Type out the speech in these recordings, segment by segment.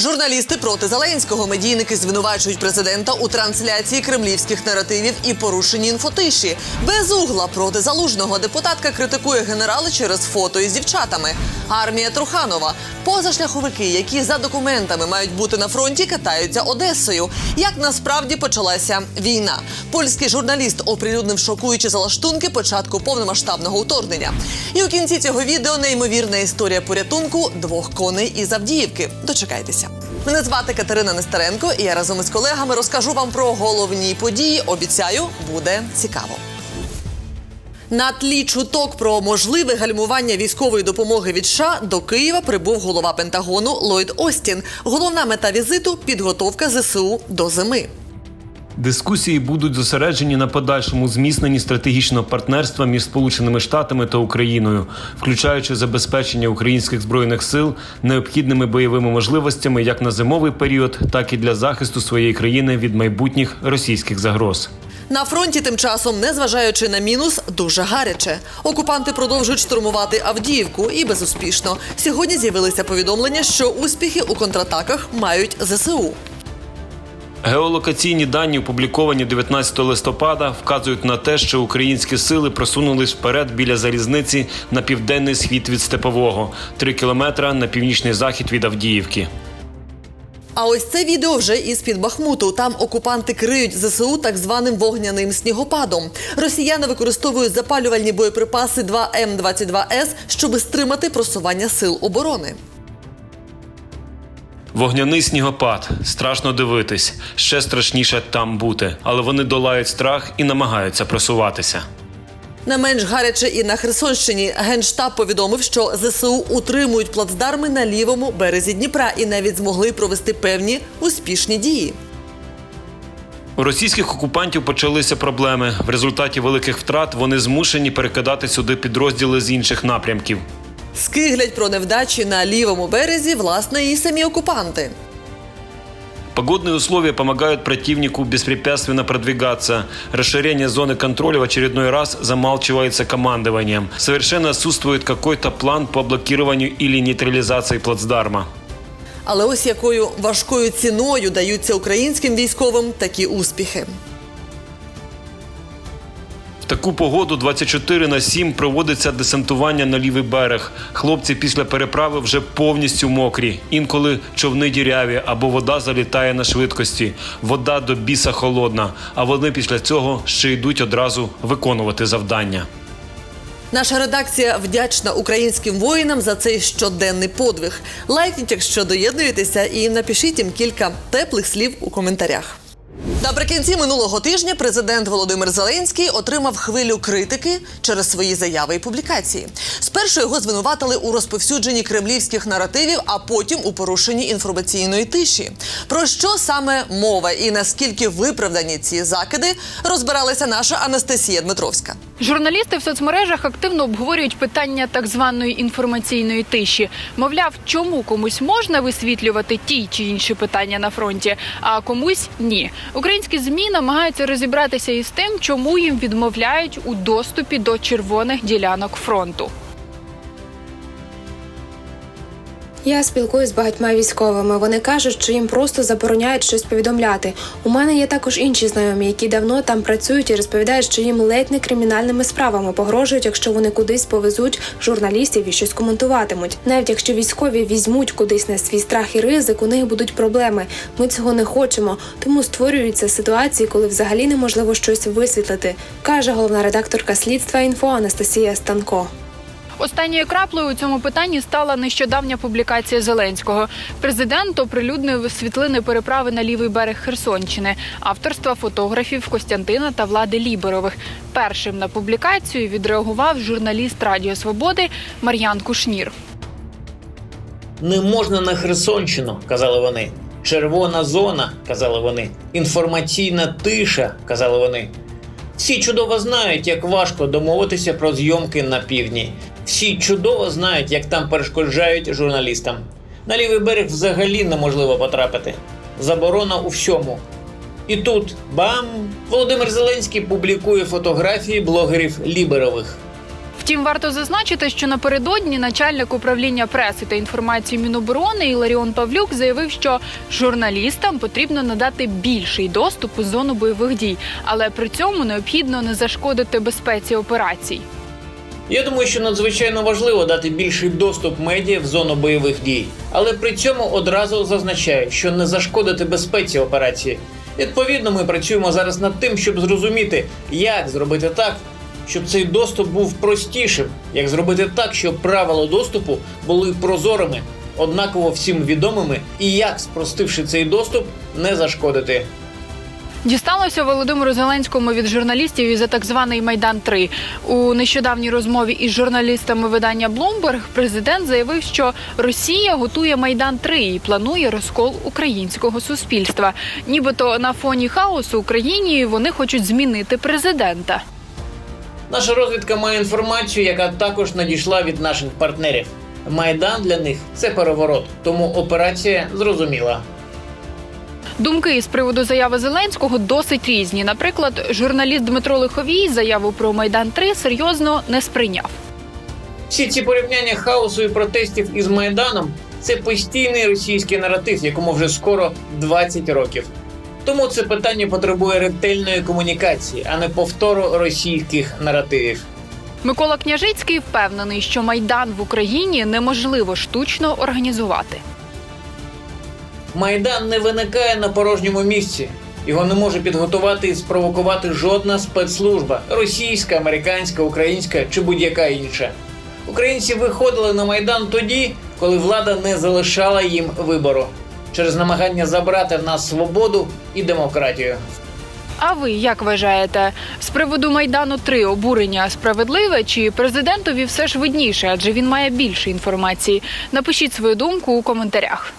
Журналісти проти Зеленського медійники звинувачують президента у трансляції кремлівських наративів і порушенні інфотиші. Без угла проти залужного депутатка критикує генерала через фото із дівчатами. Армія Труханова. Позашляховики, які за документами мають бути на фронті, катаються Одесою. Як насправді почалася війна? Польський журналіст оприлюднив шокуючі залаштунки початку повномасштабного вторгнення. І у кінці цього відео неймовірна історія порятунку двох коней із Авдіївки. Дочекайтеся. Мене звати Катерина Нестеренко, і я разом із колегами розкажу вам про головні події. Обіцяю, буде цікаво. На тлі чуток про можливе гальмування військової допомоги від США до Києва прибув голова Пентагону Ллойд Остін. Головна мета візиту підготовка ЗСУ до зими. Дискусії будуть зосереджені на подальшому зміцненні стратегічного партнерства між Сполученими Штатами та Україною, включаючи забезпечення українських збройних сил необхідними бойовими можливостями як на зимовий період, так і для захисту своєї країни від майбутніх російських загроз. На фронті тим часом, незважаючи на мінус, дуже гаряче. Окупанти продовжують штурмувати Авдіївку і безуспішно. Сьогодні з'явилися повідомлення, що успіхи у контратаках мають ЗСУ. Геолокаційні дані, опубліковані 19 листопада, вказують на те, що українські сили просунулись вперед біля залізниці на південний схід від Степового, 3 кілометра на північний захід від Авдіївки. А ось це відео вже із під Бахмуту. Там окупанти криють ЗСУ так званим вогняним снігопадом. Росіяни використовують запалювальні боєприпаси 2М22С, щоби стримати просування сил оборони. Вогняний снігопад. Страшно дивитись. Ще страшніше там бути. Але вони долають страх і намагаються просуватися. Не менш гаряче і на Херсонщині генштаб повідомив, що ЗСУ утримують плацдарми на лівому березі Дніпра і навіть змогли провести певні успішні дії. У російських окупантів почалися проблеми. В результаті великих втрат вони змушені перекидати сюди підрозділи з інших напрямків. Скиглять про невдачі на лівому березі, власне, і самі окупанти. Погодные условия помогают противнику беспрепятственно продвигаться. Расширение зоны контроля в очередной раз замалчивается командованием. Совершенно отсутствует какой-то план по блокированию или нейтрализации плацдарма. Але ось якою важкою ціною даються українським військовим такі успіхи. Таку погоду 24 на 7 проводиться десантування на лівий берег. Хлопці після переправи вже повністю мокрі. Інколи човни діряві або вода залітає на швидкості. Вода до біса холодна. А вони після цього ще йдуть одразу виконувати завдання. Наша редакція вдячна українським воїнам за цей щоденний подвиг. Лайкніть, якщо доєднуєтеся, і напишіть їм кілька теплих слів у коментарях. Наприкінці минулого тижня президент Володимир Зеленський отримав хвилю критики через свої заяви і публікації. Спершу його звинуватили у розповсюдженні кремлівських наративів, а потім у порушенні інформаційної тиші. Про що саме мова і наскільки виправдані ці закиди, розбиралася наша Анастасія Дмитровська. Журналісти в соцмережах активно обговорюють питання так званої інформаційної тиші. Мовляв, чому комусь можна висвітлювати ті чи інші питання на фронті, а комусь ні. Українські змі намагаються розібратися із тим, чому їм відмовляють у доступі до червоних ділянок фронту. Я спілкуюсь з багатьма військовими. Вони кажуть, що їм просто забороняють щось повідомляти. У мене є також інші знайомі, які давно там працюють і розповідають, що їм ледь не кримінальними справами погрожують, якщо вони кудись повезуть журналістів і щось коментуватимуть. Навіть якщо військові візьмуть кудись на свій страх і ризик, у них будуть проблеми. Ми цього не хочемо, тому створюються ситуації, коли взагалі неможливо щось висвітлити, каже головна редакторка слідства інфо Анастасія Станко. Останньою краплею у цьому питанні стала нещодавня публікація Зеленського. Президент оприлюднив світлини переправи на лівий берег Херсонщини, авторства фотографів Костянтина та Влади Ліберових. Першим на публікацію відреагував журналіст Радіо Свободи Мар'ян Кушнір. Не можна на Херсонщину, казали вони. Червона зона, казали вони. Інформаційна тиша, казали вони. Всі чудово знають, як важко домовитися про зйомки на півдні. Всі чудово знають, як там перешкоджають журналістам. На лівий берег взагалі неможливо потрапити. Заборона у всьому. І тут бам! Володимир Зеленський публікує фотографії блогерів Ліберових. Втім, варто зазначити, що напередодні начальник управління преси та інформації Міноборони Іларіон Павлюк заявив, що журналістам потрібно надати більший доступ у зону бойових дій, але при цьому необхідно не зашкодити безпеці операцій. Я думаю, що надзвичайно важливо дати більший доступ медіа в зону бойових дій, але при цьому одразу зазначаю, що не зашкодити безпеці операції. Відповідно, ми працюємо зараз над тим, щоб зрозуміти, як зробити так, щоб цей доступ був простішим, як зробити так, щоб правила доступу були прозорими, однаково всім відомими, і як, спростивши цей доступ, не зашкодити. Дісталося Володимиру Зеленському від журналістів і за так званий Майдан 3 у нещодавній розмові із журналістами видання Bloomberg президент заявив, що Росія готує Майдан 3 і планує розкол українського суспільства. Нібито на фоні хаосу Україні вони хочуть змінити президента. Наша розвідка має інформацію, яка також надійшла від наших партнерів. Майдан для них це переворот, тому операція зрозуміла. Думки з приводу заяви Зеленського досить різні. Наприклад, журналіст Дмитро Лиховій заяву про Майдан 3 серйозно не сприйняв. Всі ці порівняння хаосу і протестів із Майданом це постійний російський наратив, якому вже скоро 20 років. Тому це питання потребує ретельної комунікації, а не повтору російських наративів. Микола Княжицький впевнений, що майдан в Україні неможливо штучно організувати. Майдан не виникає на порожньому місці. Його не може підготувати і спровокувати жодна спецслужба російська, американська, українська чи будь-яка інша. Українці виходили на майдан тоді, коли влада не залишала їм вибору через намагання забрати в нас свободу і демократію. А ви як вважаєте, з приводу майдану 3 обурення справедливе чи президентові все ж видніше, адже він має більше інформації? Напишіть свою думку у коментарях.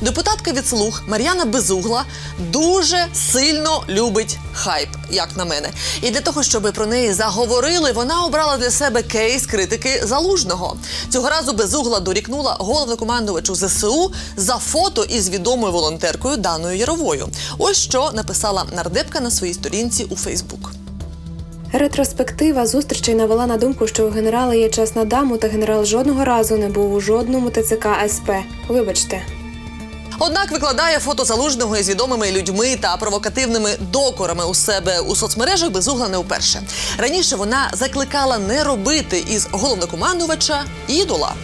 Депутатка від слуг Мар'яна Безугла дуже сильно любить хайп, як на мене. І для того, щоб про неї заговорили, вона обрала для себе кейс критики залужного. Цього разу Безугла дорікнула головнокомандувачу ЗСУ за фото із відомою волонтеркою Даною Яровою. Ось що написала нардепка на своїй сторінці у Фейсбук. Ретроспектива зустрічей навела на думку, що у генерала є чесна даму, та генерал жодного разу не був у жодному ТЦК СП. Вибачте. Однак викладає фото залужного із відомими людьми та провокативними докорами у себе у соцмережах безугла не вперше. Раніше вона закликала не робити із головнокомандувача ідола.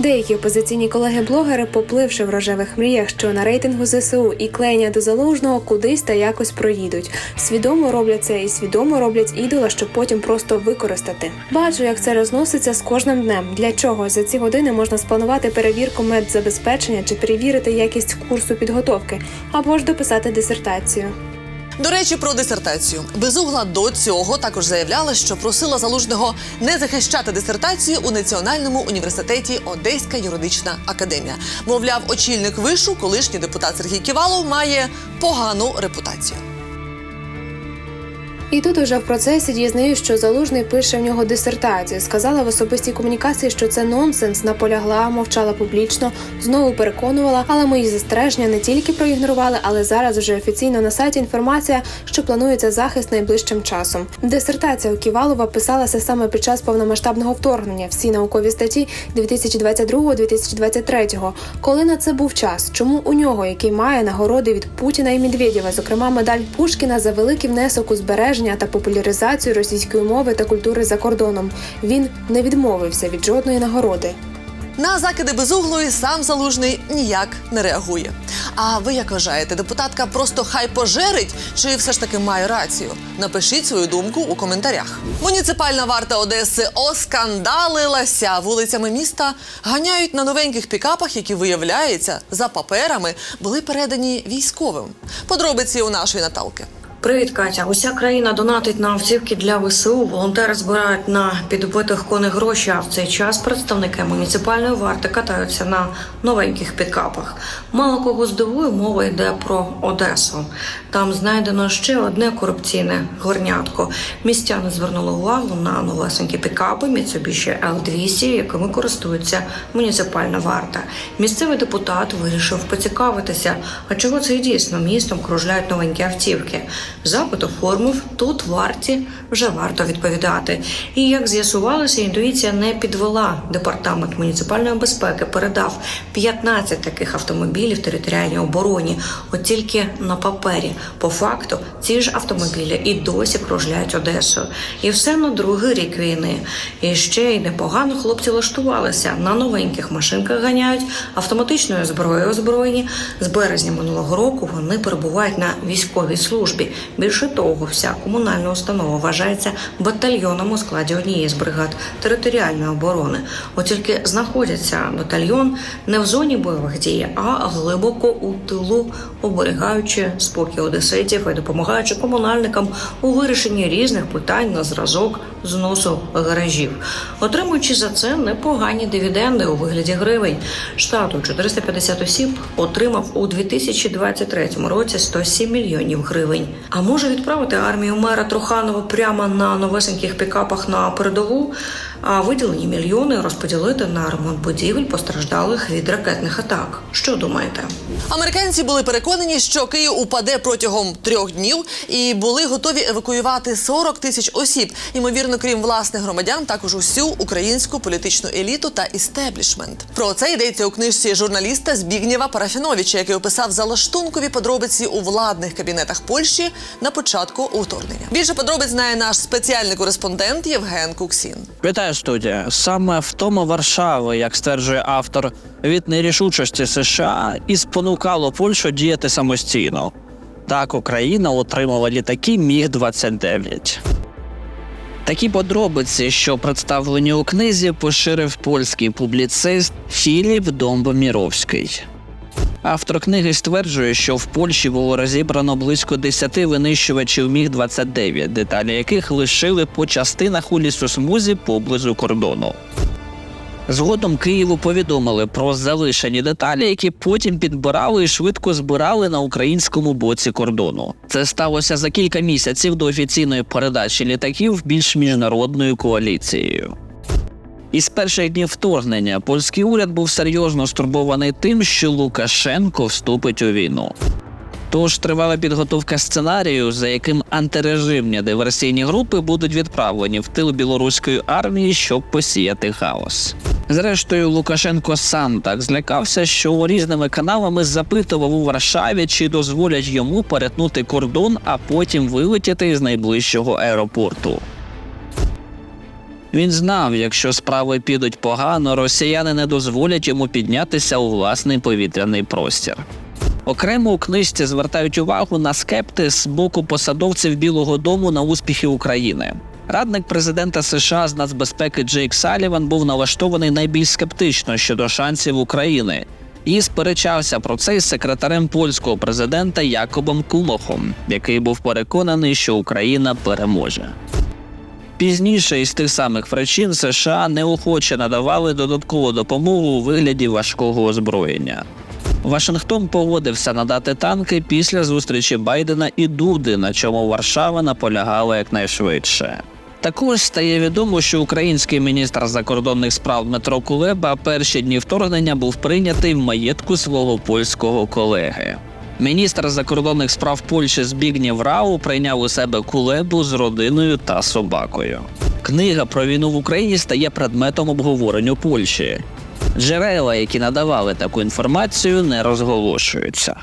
Деякі опозиційні колеги-блогери, попливши в рожевих мріях, що на рейтингу ЗСУ і клеєння до залужного кудись та якось проїдуть. Свідомо роблять це і свідомо роблять ідола, щоб потім просто використати. Бачу, як це розноситься з кожним днем. Для чого за ці години можна спланувати перевірку медзабезпечення чи перевірити якість курсу підготовки, або ж дописати дисертацію. До речі, про дисертацію. Безугла до цього також заявляла, що просила залужного не захищати дисертацію у Національному університеті Одеська юридична академія. Мовляв, очільник вишу, колишній депутат Сергій Ківалов, має погану репутацію. І тут уже в процесі дізнаю, що залужний пише в нього дисертацію. Сказала в особистій комунікації, що це нонсенс, наполягла, мовчала публічно, знову переконувала, але мої застереження не тільки проігнорували, але зараз вже офіційно на сайті інформація, що планується захист найближчим часом. Дисертація у Ківалова писалася саме під час повномасштабного вторгнення. Всі наукові статті 2022-2023. Коли на це був час? Чому у нього, який має нагороди від Путіна і Медведєва, зокрема медаль Пушкіна за великий внесок у збереження та популяризацію російської мови та культури за кордоном, він не відмовився від жодної нагороди. На закиди безуглої сам залужний ніяк не реагує. А ви як вважаєте, депутатка просто хай пожерить, чи все ж таки має рацію? Напишіть свою думку у коментарях. Муніципальна варта Одеси оскандалилася. Вулицями міста ганяють на новеньких пікапах, які виявляється за паперами були передані військовим. Подробиці у нашої Наталки. Привіт, Катя. Уся країна донатить на автівки для ВСУ. Волонтери збирають на підбитих коней гроші. А в цей час представники муніципальної варти катаються на новеньких пікапах. Мало кого здивує, мова йде про Одесу. Там знайдено ще одне корупційне горнятко. Містяни звернули увагу на новесенькі пікапи Mitsubishi L200, якими користується муніципальна варта. Місцевий депутат вирішив поцікавитися, а чого це дійсно містом кружляють новенькі автівки. Запит оформив, тут варті вже варто відповідати. І як з'ясувалося, інтуїція не підвела. Департамент муніципальної безпеки передав 15 таких автомобілів територіальній обороні. От тільки на папері. По факту ці ж автомобілі і досі кружляють Одесою. І все на другий рік війни. І ще й непогано хлопці лаштувалися. На новеньких машинках ганяють, автоматичною зброєю озброєні. З березня минулого року вони перебувають на військовій службі. Більше того, вся комунальна установа вважається батальйоном у складі однієї з бригад територіальної оборони. От тільки знаходяться батальйон не в зоні бойових дій, а глибоко у тилу, оберігаючи спокій одеситів і допомагаючи комунальникам у вирішенні різних питань на зразок зносу гаражів, отримуючи за це непогані дивіденди у вигляді гривень. Штату 450 осіб отримав у 2023 році 107 мільйонів гривень. А може відправити армію мера Труханова прямо на новесеньких пікапах на передову, а виділені мільйони розподілити на ремонт будівель постраждалих від ракетних атак. Що думаєте? Американці були переконані, що Київ упаде протягом трьох днів і були готові евакуювати 40 тисяч осіб. Ймовірно, крім власних громадян, також усю українську політичну еліту та істеблішмент. Про це йдеться у книжці журналіста Збігнєва Парафіновича, який описав залаштункові подробиці у владних кабінетах Польщі на початку вторгнення. Більше подробиць знає наш спеціальний кореспондент Євген Куксін. Вітаю студія. Саме втома Варшави, як стверджує автор, від нерішучості США і спонукало Польщу діяти самостійно. Так Україна отримала літаки Міг 29 Такі подробиці, що представлені у книзі, поширив польський публіцист Філіп Домбоміровський. Автор книги стверджує, що в Польщі було розібрано близько 10 винищувачів Міг 29 деталі яких лишили по частинах у лісосмузі поблизу кордону. Згодом Києву повідомили про залишені деталі, які потім підбирали і швидко збирали на українському боці кордону. Це сталося за кілька місяців до офіційної передачі літаків більш міжнародною коаліцією. Із перших днів вторгнення польський уряд був серйозно стурбований тим, що Лукашенко вступить у війну. Тож тривала підготовка сценарію, за яким антирежимні диверсійні групи будуть відправлені в тил білоруської армії, щоб посіяти хаос. Зрештою, Лукашенко сам так злякався, що різними каналами запитував у Варшаві, чи дозволять йому перетнути кордон, а потім вилетіти з найближчого аеропорту. Він знав, якщо справи підуть погано, росіяни не дозволять йому піднятися у власний повітряний простір. Окремо у книжці звертають увагу на скепти з боку посадовців Білого Дому на успіхи України. Радник президента США з нацбезпеки Джейк Саліван був налаштований найбільш скептично щодо шансів України і сперечався про це із секретарем польського президента Якобом Кумохом, який був переконаний, що Україна переможе. Пізніше із тих самих причин США неохоче надавали додаткову допомогу у вигляді важкого озброєння. Вашингтон погодився надати танки після зустрічі Байдена і Дуди, на чому Варшава наполягала якнайшвидше. Також стає відомо, що український міністр закордонних справ Дмитро Кулеба перші дні вторгнення був прийнятий в маєтку свого польського колеги. Міністр закордонних справ Польщі Збігнєв Рау прийняв у себе кулебу з родиною та собакою. Книга про війну в Україні стає предметом обговорень у Польщі. Джерела, які надавали таку інформацію, не розголошуються.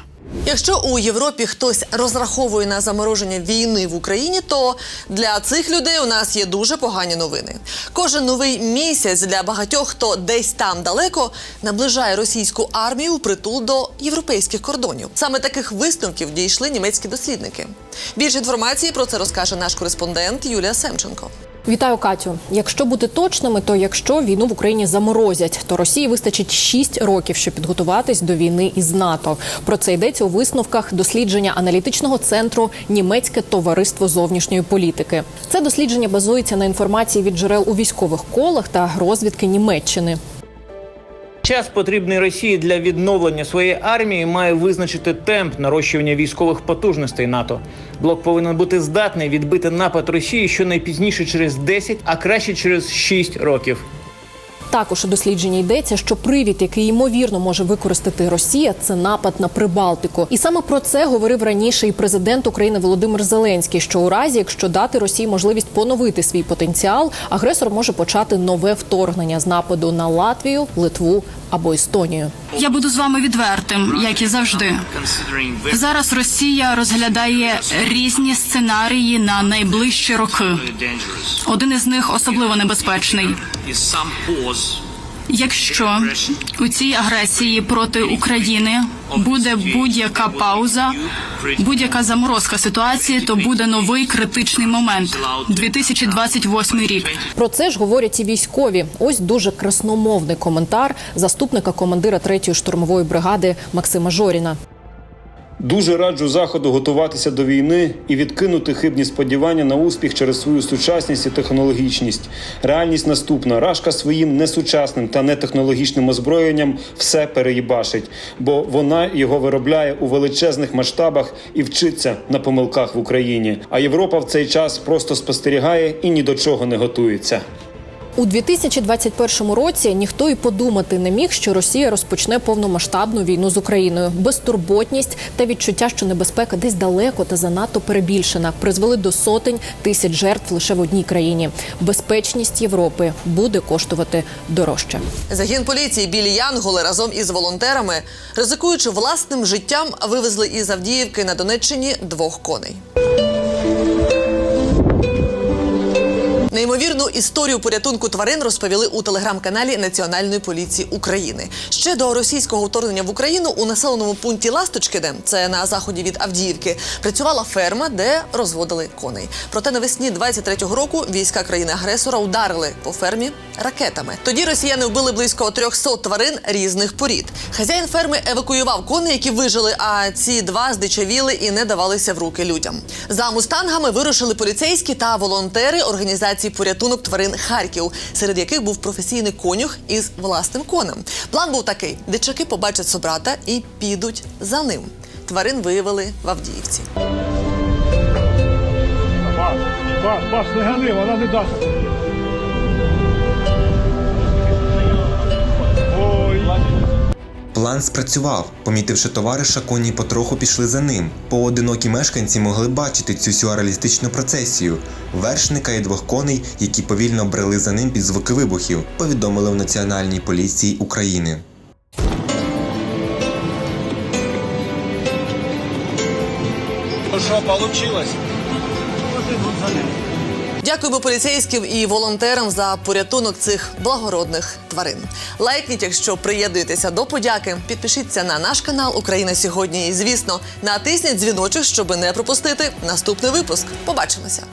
Якщо у Європі хтось розраховує на замороження війни в Україні, то для цих людей у нас є дуже погані новини. Кожен новий місяць для багатьох, хто десь там далеко, наближає російську армію в притул до європейських кордонів. Саме таких висновків дійшли німецькі дослідники. Більше інформації про це розкаже наш кореспондент Юлія Семченко. Вітаю, Катю. Якщо бути точними, то якщо війну в Україні заморозять, то Росії вистачить 6 років, щоб підготуватись до війни із НАТО. Про це йдеться у висновках дослідження аналітичного центру Німецьке товариство зовнішньої політики. Це дослідження базується на інформації від джерел у військових колах та розвідки Німеччини. Час потрібний Росії для відновлення своєї армії має визначити темп нарощування військових потужностей НАТО. Блок повинен бути здатний відбити напад Росії щонайпізніше через 10, а краще через 6 років. Також у дослідженні йдеться, що привід, який ймовірно може використати Росія, це напад на Прибалтику. І саме про це говорив раніше і президент України Володимир Зеленський. Що у разі, якщо дати Росії можливість поновити свій потенціал, агресор може почати нове вторгнення з нападу на Латвію, Литву або Естонію. Я буду з вами відвертим, як і завжди. Зараз Росія розглядає різні сценарії на найближчі роки. Один із них особливо небезпечний. Якщо у цій агресії проти України буде будь-яка пауза, будь-яка заморозка ситуації, то буде новий критичний момент 2028 рік. Про це ж говорять і військові. Ось дуже красномовний коментар заступника командира 3-ї штурмової бригади Максима Жоріна. Дуже раджу заходу готуватися до війни і відкинути хибні сподівання на успіх через свою сучасність і технологічність. Реальність наступна: рашка своїм несучасним та нетехнологічним озброєнням все переїбашить, бо вона його виробляє у величезних масштабах і вчиться на помилках в Україні. А Європа в цей час просто спостерігає і ні до чого не готується. У 2021 році ніхто і подумати не міг, що Росія розпочне повномасштабну війну з Україною. Безтурботність та відчуття, що небезпека десь далеко та занадто перебільшена, призвели до сотень тисяч жертв лише в одній країні. Безпечність Європи буде коштувати дорожче. Загін поліції білі Янголи разом із волонтерами, ризикуючи власним життям, вивезли із Авдіївки на Донеччині двох коней. Неймовірну історію порятунку тварин розповіли у телеграм-каналі Національної поліції України. Ще до російського вторгнення в Україну у населеному пункті Ласточкине, це на заході від Авдіївки, працювала ферма, де розводили коней. Проте навесні 23-го року війська країни-агресора ударили по фермі ракетами. Тоді росіяни вбили близько 300 тварин різних порід. Хазяїн ферми евакуював коней, які вижили, а ці два здичавіли і не давалися в руки людям. За мустангами вирушили поліцейські та волонтери організації порятунок тварин Харків, серед яких був професійний конюх із власним конем. План був такий: дичаки побачать собрата і підуть за ним. Тварин виявили в Авдіївці. Баш, баш, баш, не гани, вона не дасть. План спрацював. Помітивши товариша, коні потроху пішли за ним. Поодинокі мешканці могли бачити цю сюрреалістичну процесію вершника і двох коней, які повільно брели за ним під звуки вибухів, повідомили в Національній поліції України. Дякуємо поліцейським і волонтерам за порятунок цих благородних тварин. Лайкніть, якщо приєднуєтеся до подяки. Підпишіться на наш канал Україна сьогодні. І звісно, натисніть дзвіночок, щоб не пропустити наступний випуск. Побачимося.